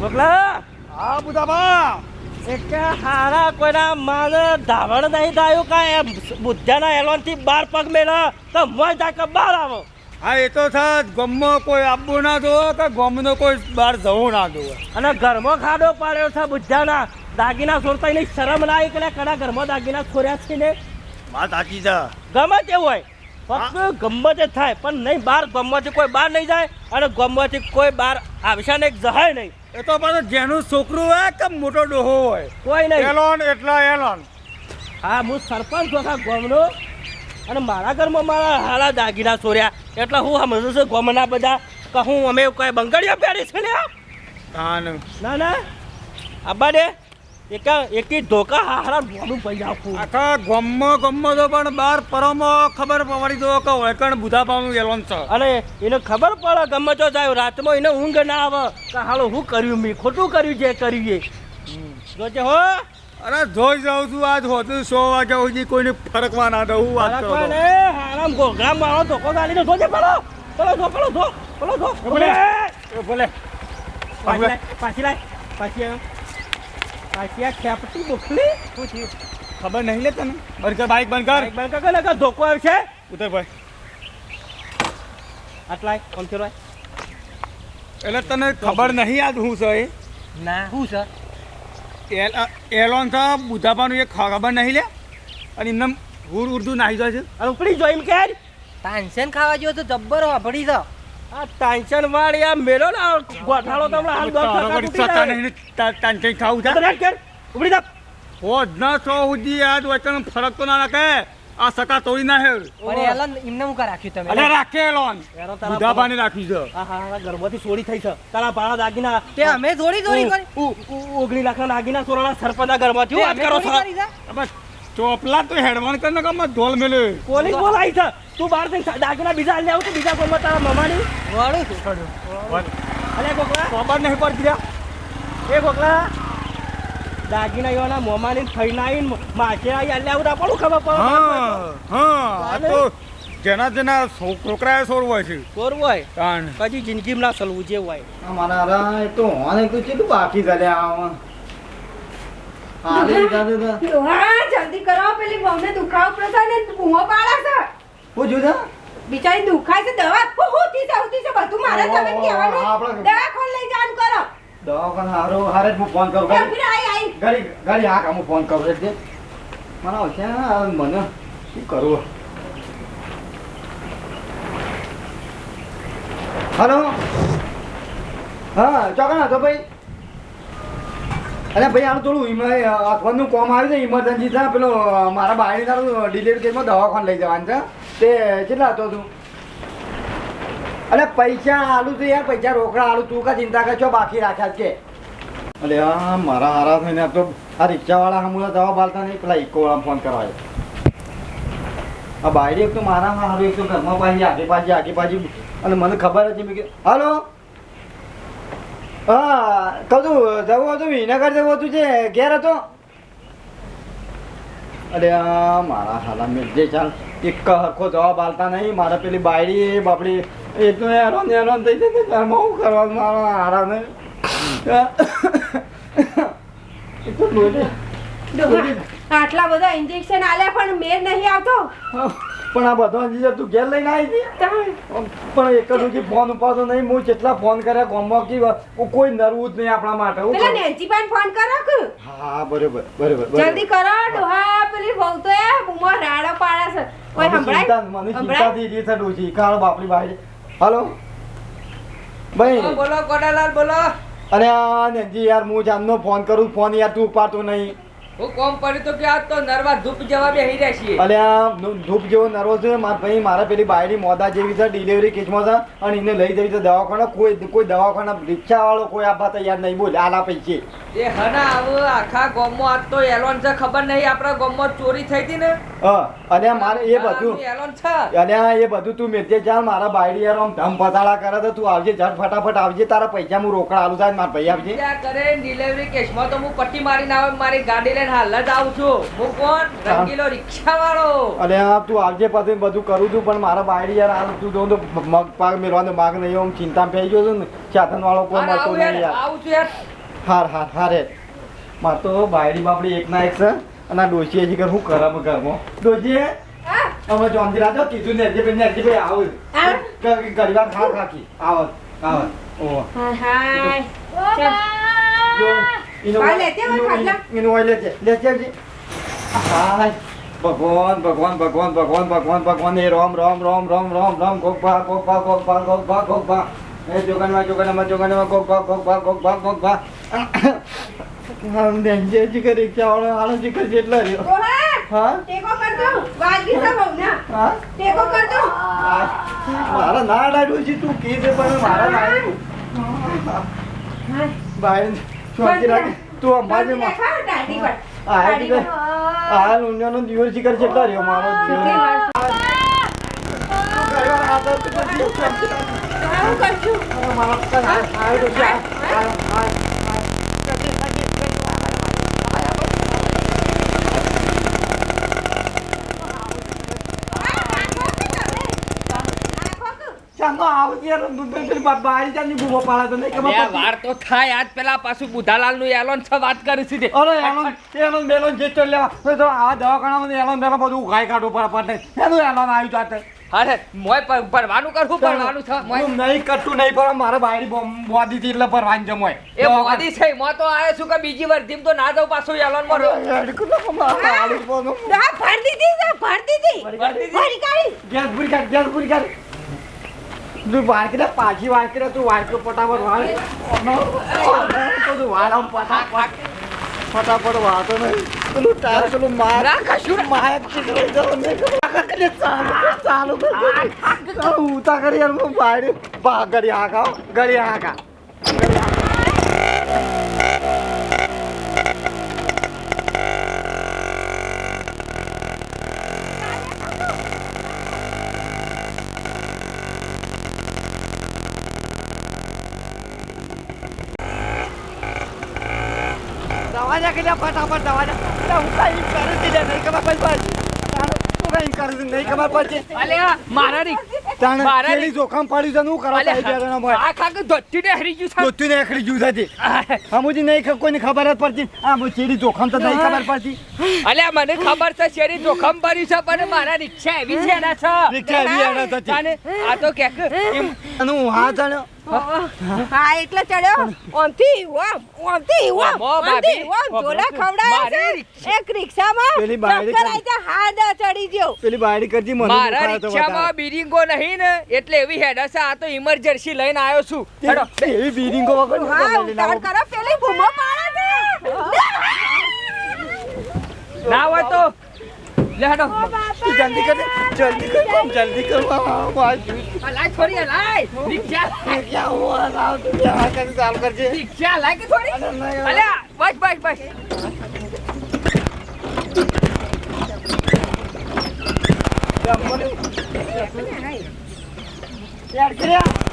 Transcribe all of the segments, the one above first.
મોકલા. હા બુધાબા. એક હારા કોઈના માને ધાવણ નહીં થયું કાંઈ બુદ્ધાના એલોનથી બાર પગ મેળા તો મોય થાય કે બહાર આવો. હા એ તો છે ગમમાં કોઈ આપવું ના દો કે ગમનો કોઈ બહાર જવું ના દો અને ઘરમાં ખાડો પાડ્યો છે બુદ્ધાના. દાગીના છોડતા એની શરમ ના એટલે કડા ઘરમાં દાગીના છોડ્યા છે ને? વાત સાચી છે. ગમે તે હોય. ફક્ત ગમત થાય પણ નહીં બહાર ગમવાથી કોઈ બહાર નહીં જાય અને ગમવાથી કોઈ બહાર આવશે નહીં જહાય નહીં. એ તો પાછું જેનું છોકરું હોય કે મોટો ડોહો હોય? કોઈ નહીં. એલોન એટલે એલોન. હા હું સરપંચ છું આખા ગામનો. અને મારા ઘરમાં મારા હાલા દાગીના ચોર્યા એટલે હું સમજુ છું ગામના બધા કે હું અમે કોઈ બંગડીઓ પહેરી છે ને? ના. ના આબા દે એક એકી ધોકા હારા પડી આખું. આખા ગમમાં ગમમાં તો પણ બાર પરોમાં ખબર પડી દો કે વળકણ છે. એને ખબર પડે ગમે તો જાય રાતમાં એને ઊંઘ ના આવે. કે હાલો હું કર્યું મેં? ખોટું કર્યું છે કરીએ. જોજે હો. અરે જોઈ જાઉં છું આજ હોતું સો વાગ્યા સુધી કોઈને ફરકવા ના દઉં વાત કરો. ને હારામ ગોગરા મારો ધોકો ગાલીને જોજે પેલો. પેલો ધો પેલો ધો પેલો ધો ભલે. ભલે પાછી લાય પાછી લાય પાછી આવ. આ ખેપટી બુખલી? શું થયું? ખબર નહીં લે તને? બંધ કર બાઈક બંધ કર. બંધ કર કે ધોકો છે ઉતર ભાઈ. આટલાય કોણ છે એટલે તને ખબર નહીં આજ હું છે ના. શું છે? એલ- એલોન છે બુધાપાનું એ ખબર નહીં લે? અને એમને હુર ઉર્દુ નાહી જાય છે. ઉપડી ઉપડી જોઈમ કે. તાનસેન ખાવા જેવો તો જબ્બર વાપરી છે. આ ટેન્શન વાળી આ મેળો ને ગોઠાળો હાલ. નહીં તા- તાન કંઈ ખાવું છે? તો રેડ કર ઉપડી જા હોજ ન સો સુધી આજ વચન ફરક તો ના નાખે આ સકા તોડી ના હે પણ એલન ઇમને હું કા રાખ્યું તમે? અરે રાખે એલન. બુધાબાને રાખી છે. હા હા હા ગર્ભથી ચોરી થઈ છે. તારા પાળા દાગીના તે અમે થોડી થોડી કરી. ઉ- ઉ- ઓગણી લાખના દાગીના ચોરાના સરપંચના ગર્ભથી વાત કરો છો. બસ. ચોપલા તો હેડવાન કર કામ ઢોલ મેલે. પોલીસ બોલાવી છે. તું બહાર જઈને દાગીના બીજા લઈ આવું તો બીજા કોઈમાં તારા મમાની? વળું છું. અલે કોકલા ખબર નહીં પડતી. એ ગોકલા દાગીના એવાના મોમાની ફૈનાઈ માછે આઈ અલ્યા આવું આપણું ખબર પડે? હા હા આ તો જેના જેના છોકરાએ સોરવું હોય છે. સોરવું હોય? કારણ કદી જિંદગીમાં ના સલવું જે હોય. અમારા તો હોને તો કેટલું બાકી ચાલે આમાં. હા જલ્દી કરો પેલી વહુને દુખાવો પડે ને બૂમો પાડે છે. હું જોતા બિચારી દુખાય છે દવા હું હોતી છે હોતી છે બધું મારે તમે કહેવાનું. આપણે- લઈ કરો. દવાખાને હારો હારે હું ફોન કરું. આઈ ઘડી ઘડી હા કામ ફોન કરું એટલે મને આવશે મને. શું કરવું હલો? હા ચોકના તો ભાઈ. અરે ભાઈ, આનું થોડું અખબારનું કોમ આવ્યું છે ઇમરજન્સી છે પેલો, મારા બાયની તારું ડિલિવરી કેસમાં દવાખાને લઈ જવાનું છે. તે કેટલા હતો તું? અરે પૈસા આલુ તો યાર, પૈસા રોકડા આલુ, તું કા ચિંતા કર છો બાકી રાખ્યા છે અરે હા મારા હારા થઈને આ તો, આ રિક્ષાવાળા હમણાં દવા બાલતા નહીં, પેલા ઇકોવાળા ફોન કરાય. આ બાયડી એક તો મારા હારું, એક તો ઘરમાં પાછી, આગે પાછી આગે પાછી, અને મને ખબર હતી મેં કે હાલો હા કહું જવું હતું વિનગર જવું હતું છે ઘેર હતો? અરે આ મારા હાલા મેજે ચાલ એક હરખો જવાબ આલતા નહીં મારા પેલી બાયડી બાપડી એટલું હેરાન હેરાન થઈ કે ઘરમાં હું કરવાનું મારા હારા ને. એટલું લોહી. ડોહા, આટલા બધા ઇન્જેક્શન આલ્યા પણ મેર નહીં આવતો? પણ આ બધો જીજે તું ઘેર લઈને આવી હતી પણ એક જ હજી ફોન ઉપાડતો નહીં હું જેટલા ફોન કર્યા ગામમાં કે કોઈ નરવું જ નહીં આપણા માટે હું પેલા નેન્સી પાન ફોન કરો કે? હા બરોબર બરોબર. જલ્દી કરો ડોહા પેલી વહુ તો એ બુમો રાડો પાડે છે. કોઈ સંભળાય? મને ચિંતા થઈ રહી છે ડોશી. કાળ બાપડી ભાઈ હાલો. ભાઈ બોલો ગોડાલાલ બોલો. અરે આ નેનજી યાર હું જાનનો ફોન કરું ફોન યાર તું ઉપાડતો નહીં. હું કોમ પડ્યું તો કે આજ તો નરવા ધૂપ જવા બેહી રહ્યા છીએ. અરે આ ધૂપ જેવો નર્વસ છે મારા ભાઈ મારા પેલી બાયડી મોદા જેવી છે ડિલિવરી કેસમાં છે અને એને લઈ જવી છે દવાખાના. કોઈ કોઈ દવાખાના રિક્ષાવાળો કોઈ આપવા તૈયાર નહીં બોલ આલા પૈસે એ હના હવે આખા ગામમાં આજ તો એલોન છે ખબર નહીં આપણા ગામમાં ચોરી થઈ હતી ને? હા અને મારે એ બધું. એલોન છે? અને એ બધું તું મેળજે ચાલ મારા બાયડી યાર આમ ધમ પતાળા કરે તો તું આવજે ઝટ ફટાફટ આવજે તારા પૈસા હું રોકડા આલું થાય મારા ભાઈ આવજે. કરે? ડિલિવરી કેસમાં તો હું પટ્ટી મારીને આવે મારી ગાડી લઈને હાલ જ આવું છું. હું કોણ? રંગીલો રિક્ષા વાળો અને આ તું આવજે પછી બધું કરું છું પણ મારા બાયડી યાર આ તું તો મગ પાક મેળવાનો માગ નહીં આમ ચિંતા થઈ ગયો છું ને સાધન વાળો કોઈ મળતો નહીં યાર યાર. આવું છું યાર. હાર હાર હારે માર તો બાયડી બાપડી એક ના એક છે અને આ ડોશી હજી કર હું કરમ ઘરમાં. ડોશી હા? અમે જોનજી રાજો કીધું ને હજી ભાઈ હજી ભાઈ આવું. હા? ઘણી વાર આવત આવત ઓહો હાય જો, હોય ભગવાન ભગવાન ભગવાન ભગવાન ભગવાન ભગવાન એ રોમ રોમ રોમ રોમ રોમ રોમ ગોપા ગોપા ગોપા ગોપા ગોપા એ જોગનમાં જોગનમાં જોગનમાં ગોપા ગોપા ગોપા આમ દેંજે જીકર રિક્ષા વાળો હાલો જીકર જેટલો રહ્યો. હા? ટેકો વાગી છે બહુ ના હા? ટેકો કરજો. આ, મારા ના ડાડું છે તું કે પણ મારા નાડું. બાય. શાંતિ રાખ તું અંબાજી શાંતિ માં રાખો, દાઢી પર. આ દાઢી જીકર પર. આ લુંડિયાનો દિવસ જીકર જેટલો રહ્યો મારો. આવું કરશું આ તો આવતી યાર, પેલી બા- બૂમો પાડે તો નહીં ખબર વાર તો થાય. આજ પેલા પાછું બુધાલાલનું એલોન છે વાત કરી સીધે અરે એલોન એલોન બેલોન જે ચાલ લેવા તો તો દવાખાનામાં એલોન બેલોન બધું ઉઘાઈ કાઢવું પડે પડે એનું એલોન આવ્યું જાતે અરે મોય ભરવાનું કરવું ભરવાનું છે મોય. નહીં કરતું નહીં પણ મારે બાયરી બોદી હતી એટલે ભરવાની છે મોય. એ છે મો તો આયો છું કે બીજી વાર જીમ તો ના જાઉં પાછું એલોન. આ ભર દીધી છે ભર દીધી ભર દીધી? ભરી કાઢી. ગેસ કાઢ ગેસ કાઢ. તું વાળકી પાછી વાળકી તું વાળકો ફટાફટ વાળ તો તું વાળ આમ ફટાફટ. ફટાફટ વાળતો નહીં. પેલું ટાયર પેલું માર કશું. માયક જવું નહીં. ચાલુ ચાલુ ઉતા કરી યાર હું બહાર બા ગળી આગા હો, ગળી હાકા દવાજા કે ફટાફટ દવાજા. હું કઈ કરી દીધે નહીં ખબર તું કઈ નહીં ખબર પડશે અલ્યા મારા રી તાણે જોખમ પડ્યું છે હું કરવા ખાક ધોતી ને હરી ગયું છે. દોત્યું ને છે નહીં કોઈને ખબર જ પડતી. આ મુ ચીડી જોખમ તો નહીં ખબર પડતી. અલ્યા મને ખબર છે શેરી જોખમ ભર્યું છે પણ મારા રિક્ષા એવી છે એના છે. રિક્ષા એવી એના થતી. આ તો કે હું હા જાણ્યો. હા એટલે ચડ્યો. ઓમથી ઓમ ઓમથી ઓમ ઓમ, ઓમ, ઓમથી ઓમ. જોલા ખવડાય છે. એક રિક્ષામાં પેલી બાયડી ટક્કર કરી. આઈ ચડી ગયો. પેલી બાયડી કરજી મને મારા રિક્ષામાં. બિરિંગો નહીં ને એટલે એવી હેડસ આ તો ઇમરજન્સી લઈને આવ્યો છું. ચડો એવી બિલ્ડિંગો વગર હા ઉતાર કરો પેલી ભૂમો પાડે છે. ના હોય તો લે હેડો જલ્દી કર જલ્દી કર કોમ જલ્દી કર આ લાય થોડી આ લાય રિક્ષા. ક્યાં હુઆ લાવ તું ક્યાં કરી ચાલુ કરજે. રિક્ષા લાય કે થોડી. અલ્યા બસ બસ બસ. યાર કર્યા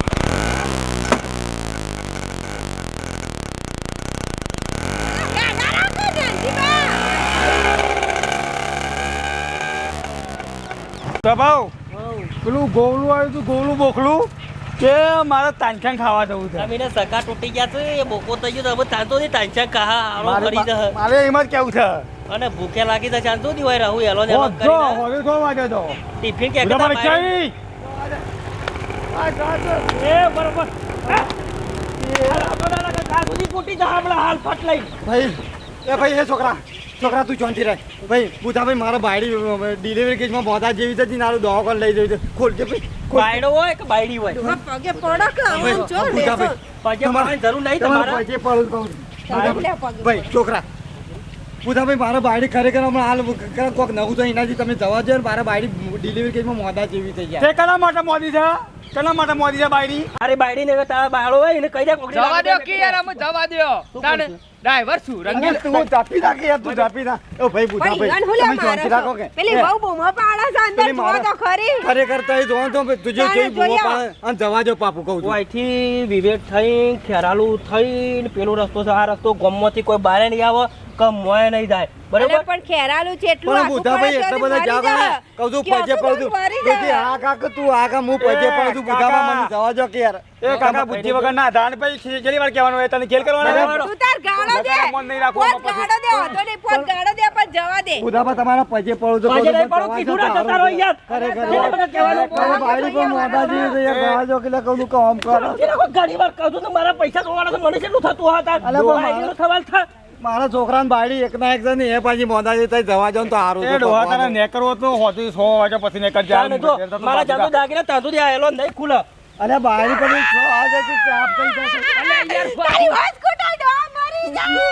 પ્રભાવ પેલું ગોવલું આવ્યું હતું ગોવલું બોખલું? કે મારે તાનખાન ખાવા જવું છે. જમીને સકા તૂટી ગયા છે એ બોકો થઈ ગયો તો હવે તાંતો નહીં તાંચા કહા આવો કરી દે. મારે એમ જ કેવું છે. અને ભૂખે લાગી તો ચાંતો નહીં હોય રહું એલો ને કરી હોજો, હવે તો વાગે તો. ટિફિન કે ઉડા મારે ચાઈ. એ બરોબર. કાલ સુધી તૂટી જા હમણાં હાલ ફટ લઈ. ભાઈ એ ભાઈ એ છોકરા. છોકરા તું ચોંચી રહે ભાઈ બુધા ભાઈ મારા બાયડી ડિલિવરી કેસમાં બોધા જેવી હતી નારું દવાખાને લઈ જવી છે ખોલજે ભાઈ. બાયડો હોય કે બાયડી હોય પગે પડક આવું આમ જો બુધા લેશો. ભાઈ પગે પડવાની જરૂર નહીં તમારે પગે પડું. ભાઈ છોકરા ભૂતાભાઈ મારા બાયડી ખરેખર હમણાં હાલ ક- કોક નવું તો એનાથી તમે જવા દો ને મારા બાયડી ડિલિવરી કેસમાં મોદા જેવી થઈ ગયા. તે માટે મોદી છે? કેના માટે મોદી છે બાયડી? અરે બાયડી ને તારા બાળો હોય એને કહી દે કોક જવા દો કે યાર અમે જવા દો તાને ડ્રાઈવર છું રંગીન. તું જાપી નાખ યાર તું જાપી ના ઓ ભાઈ પણ ભાઈ ઈવન હું લે તમે શાંતિ રાખો કે? પેલી બહુ બૂમો પાડા છે અંદર જો તો ખરી. ખરેખર તો એ જોવાનું તો તુજે જોઈ બૂમો જોયા. પાડે અને જવા જો પાપુ કહું છું. અહીંથી વિવેક થઈ ખેરાલુ થઈને પેલો રસ્તો છે આ રસ્તો ગમમાંથી કોઈ બારે નહીં આવે. કે મોય નહીં જાય બરાબર? પણ ખેરાલું છે એટલું પણ બુધા ભાઈ એટલા બધા જાગા કહું છું પજે પડું બેટી આ કાક તું આ કા હું પજે પડું કાકા. મને જવા જો કે યાર એ કાકા બુદ્ધિ વગર ના ધાન પછી કેટલી વાર કહેવાનું હોય તને ખેલ કરવાનો તું તાર ગાળો દે. મન નહીં રાખો. ગાળો દે વાંધો નહીં, ફોન ગાળો દે પણ જવા દે. ભૂતામાં તમારા પજે પડું છું પજે નહીં પડું, કીધું ના જતા રહો યાર. ખરેખર જેને બધા કહેવાનું ભાઈ પણ જેવી છે યાર, જવા જો કે કહું છું કે આમ કરો. ઘણી વાર કહું તો મારા પૈસા કમાવાના તો મને કેટલું થતું હતા અલે ભાઈ સવાલ થાય મારા છોકરાને બાળી એક ના એક જણ ને એ પાછી મોંધા જેવી તઈ જવા જાવ ને તો સારું એ છે ડોહા તારા. નેકરવો તો હોતી સો વાગે પછી નેકર જાય મારા જાદુ દાગીના ત્યાં દે આયેલો નહીં ખુલે. અરે બાળી પછી છો આ જશે ચાપ થઈ જશે. અલે યાર બાળી વાત કૂટાઈ દો, મરી જાય.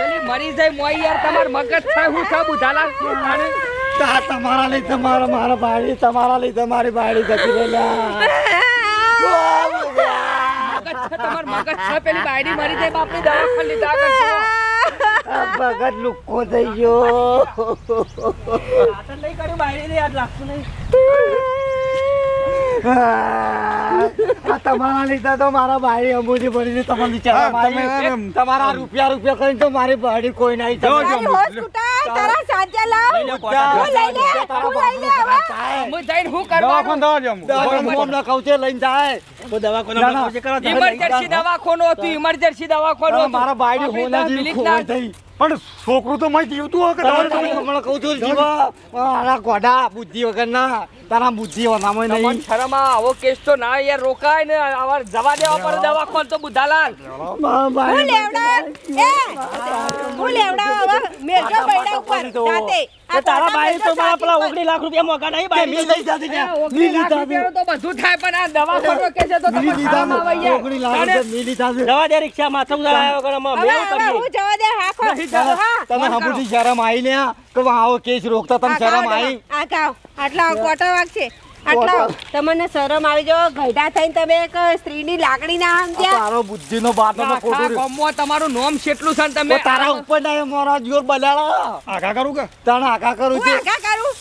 પેલી મરી જાય મોય યાર તમાર મગજ થાય હું સબ ઉધાલા તાને તા તમારા લીધે તમારા મારા બાળી તમારા લીધે મારી બાળી જતી રહેલા. મગજ છે તમાર મગજ છે પેલી બાયડી મરી જાય બાપની દવા લીધા આગળ. છો આ ભગત લુક્કો થઈ ગયો. આ તમારા લીધે તો મારા ભાઈ અંબુજી પડી તમારે. એમ. તમારા રૂપિયા રૂપિયા કરીને તો મારી બાયડી કોઈ નહીં તારી લાવ. લઈ લે, હું લઈ લે, હું હું હું. હમણાં કહું છે લઈને જાય. તો દવાખાના. માં કરાવો, ઇમરજન્સી દવાખાનું હતું ઇમરજન્સી દવાખાનું હતું. મારા બાયડી હોના મિલિક ખોવાઈ થઈ. પણ છોકરું તો મય જીવતું હોય કે તારા તમારે તો હમણાં કહું છું જીવા. મારા ગોડા બુદ્ધિ વગર તારા બુદ્ધિ વનામય નહીં. શરમ આવો કેસ તો ના યાર રોકાય ને. આવા જવા દેવા પડે દવાખાને તો બુધાલાલ હું લેવડા એ હું લેવડા હવે મેલજો બૈડા ઉપર જાતે. એ તારા ભાઈ તો મારા પેલા ઓગણી લાખ રૂપિયા મોગા નહીં બાયડી લઈ જાતી લાખ જાતી. રૂપિયાનું તો બધું થાય પણ આ દવાખાનો કે છે તો શરમ આવે ઓગણી લાખ રૂપિયા લીલી લીધા જવા દે રિક્ષા માથું વગર અમે હવે મેળ હવે હું જવા દે હા ખો હા તમે હમુજી શરમ આવી ને કે આવો કેસ રોકતા તમે શરમ આવી આ કાવ આટલા કોટા વાગ છે. આટલા તમને શરમ આવી જાવ ગઈઢા થઈને તમે એક સ્ત્રીની લાગણી ના સમજ્યા? તારો બુદ્ધિનો બાટો તો આખા ખોટું કોમો તમારું નામ કેટલું છે તમે તારા ઉપર ના મારા જોર બલાડા આગા કરું કે? તણ આખા કરું છું. આગા કરું?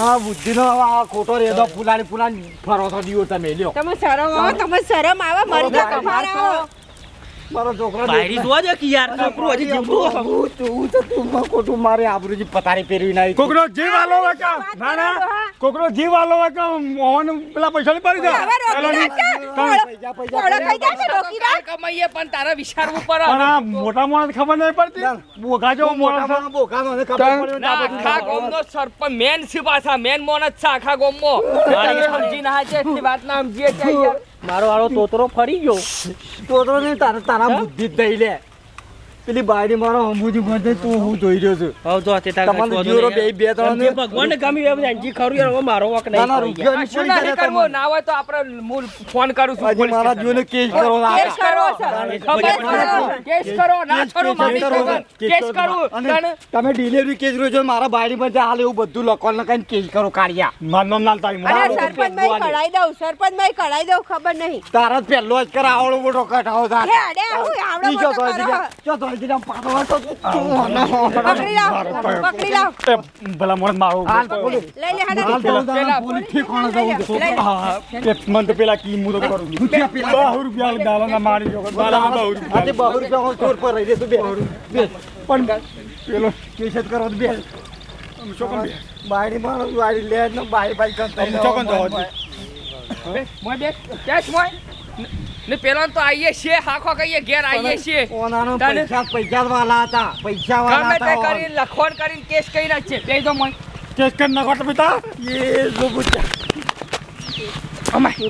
આ બુદ્ધિનો આ ખોટો રેદો ફૂલાની ફૂલાની ફરો છો દીઓ તમે લ્યો. તમે શરમ આવે તમે શરમ આવે મરી જાવ કફાર આવો મારો છોકરો બાયડી જોવા દે કે યાર છોકરું હજી જીવતું હું તું તો તું ખોટું મારે આબરૂજી પતારી પહેરવી નાખી. કોકનો જીવ આલો હોય ના ના. કોકનો જીવ આલો હોય મોહન પેલા પૈસા નહીં પડી હવે જાય રોકી એલો પૈસા, પૈસા, ઓળખ થઈ જાય ને રોકી રાખ. કમાઈએ પણ તારા વિચારવું પડે. પણ આ મોટા માણસ ખબર નહીં પડતી? બોગા જેવો માણસ છે. મોટામાં બોકાનો ને ખબર પડ્યો ના આખા ગામનો સરપંચ મેન છે પાછા. મેન મોન જ છે આખા ગામમાં. સમજી ના છે વાત ના સમજીએ છે યાર. મારો વાળો તોતરો ફરી ગયો. તોતરો ને તારા તારા બુદ્ધિ જ દઈ લે. પેલી બાયડી મારો અંબુજી બધે તો હું જોઈ રહ્યો છું હવે જો તે તાકા તમને નહીં. બે- બે ત્રણ એમ જે ભગવાનને ગમ્યું એમ ખરું યાર હવે મારો વાંક નહીં ના, રૂપિયા ની જાય કરવું તમને. ના હોય તો આપણે મૂળ ફોન કરું છું પોલીસ મારા. જીવને કેસ કરો કેસ કરો સર કેસ કરો ના છોડું મારી છોકરાને. કેસ કરવું તમે ડિલિવરી કેસ રહ્યો છો મારા બાયડી માં હાલ એવું બધું લખવાનું કઈ કેસ કરો કાઢ્યા મન નામ લાલ તારી અરે સરપંચમાં કઢાઈ દઉં સરપંચમાં કઢાઈ દઉં ખબર નહીં તારા પહેલો જ કર આવડો મોટો કટાવો થા હે આવડો મોટો તો કરો. ભલા મારું હાલ તો બોલું. લઈ લે હાડો. હાલ તો હું તારા પેલા પોલીસ ઠેકાણે જવું છું. લઈ લે. હા, કે મને તો પેલા કી હું કરું. છું. રૂપિયા પેલા. બહુ રૂપિયા ગાળો ના મારી ગયો. ગાળો બહુ રૂપિયા બહુ રૂપિયા ચોર પર રહી જશે બે બે પણ પેલો કેસ કરો બે બાયડી મારો બાયડી લે ને બાય બાય કરતા ચોકન તો. મોય બે કેશ મોય. ને પેલા તો આઈએ છીએ હાખો કહીએ ઘેર આઈએ છીએ. ઓનાનો પૈસા પૈસા વાલા હતા પૈસા વાળા ગમે તે કરી કરીને કરીને કેસ કરી નાખશે બે તો મોય. કેસ કરી નાખો તો બેટા એ જો બુચ્ચા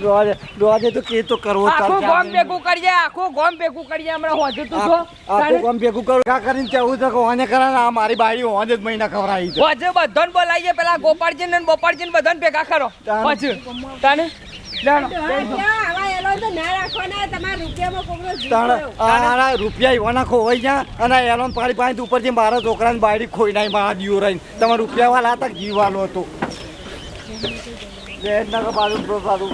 રોજ રોજ તો કે તો કરવો જ આખું ગોમ ભેગું કરજે આખું ગોમ ભેગું કરજે હમણાં હોજે તું તો આખો ગોમ ભેગું કરું કા કરીને કેવું તો કે કરા આ મારી બાઈ હોજે જ મહિના ખવરાઈ છે. હોજે બધન બોલાઈએ પેલા ગોપાળજી ને બોપાળજી ને બધન ભેગા કરો. હોજે. તને લેણો. ક્યાં આવા એલો તો ના રાખવાના તમારા રૂપિયામાં કોકનો જીવ તાણ ગયો. આ રૂપિયા એવાના ખોવાઈ ગયા અને એલોન પાણી પાડી ઉપરથી મારા છોકરાની બાયડી ખોઈ નાખી મારા દીવો રહીને તમારા રૂપિયા વાળા હતા જીવવાનો હતો. બે જ ના પાડું પાડું